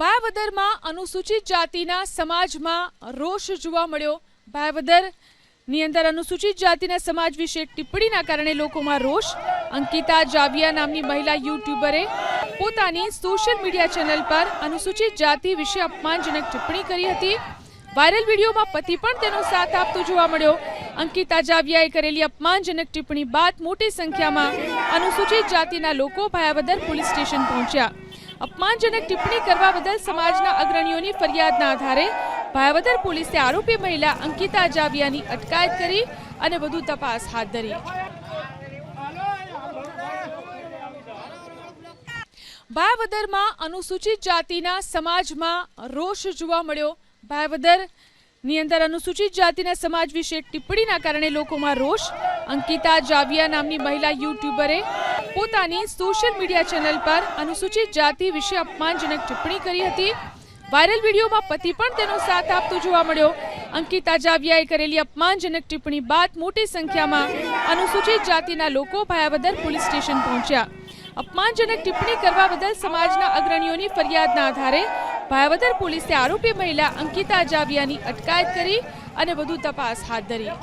ભાયાવદરમાં અનુસૂચિત જાતિના સમાજમાં રોષ જોવા મળ્યો. ભાયાવદરની અંદર અનુસૂચિત જાતિના સમાજ વિશે ટિપ્પણીના કારણે લોકોમાં રોષ. અંકિતા જાવિયા નામની મહિલા યુટ્યુબરે પોતાની સોશિયલ મીડિયા ચેનલ પર અનુસૂચિત જાતિ વિશે અપમાનજનક ટિપ્પણી કરી હતી. વાયરલ વિડીયોમાં પતિ પણ તેનો સાથ આપતો જોવા મળ્યો. અંકિતા જાવિયાએ કરેલી અપમાનજનક ટિપ્પણી બાદ મોટી સંખ્યામાં અનુસૂચિત જાતિના લોકો ભાયાવદર પોલીસ સ્ટેશન પહોંચ્યા. અપમાનજનક ટિપ્પણી કરવા બદલ સમાજના અગ્રણીઓની ફરિયાદના આધારે ભાયાવદર પોલીસે આરોપી મહિલા અંકિતા જાવિયાની અટકાયત કરી અને વધુ તપાસ હાથ ધરી. ભાયાવદરમાં અનુસૂચિત જાતિના સમાજમાં રોષ જોવા મળ્યો. ભાયાવદરની અંદર અનુસૂચિત જાતિના સમાજ વિશે ટિપ્પણીના કારણે લોકોમાં રોષ. અંકિતા જાવિયા નામની મહિલા યુટ્યુબરે પોતાની સોશિયલ મીડિયા ચેનલ પર અનુસૂચિત જાતિ વિશે અપમાનજનક ટિપ્પણી કરી હતી. વાયરલ વિડીયોમાં પતિ પણ તેનો સાથ આપતો જોવા મળ્યો. અંકિતા જાવિયાએ કરેલી અપમાનજનક ટિપ્પણી બાદ મોટી સંખ્યામાં અનુસૂચિત જાતિના લોકો ભાયાવદર પોલીસ સ્ટેશન પહોંચ્યા. અપમાનજનક ટિપ્પણી કરવા બદલ સમાજના અગ્રણીઓની ફરિયાદના આધારે ભાયાવદર પોલીસે આરોપી મહિલા અંકિતા જાવિયાની અટકાયત કરી અને વધુ તપાસ હાથ ધરી.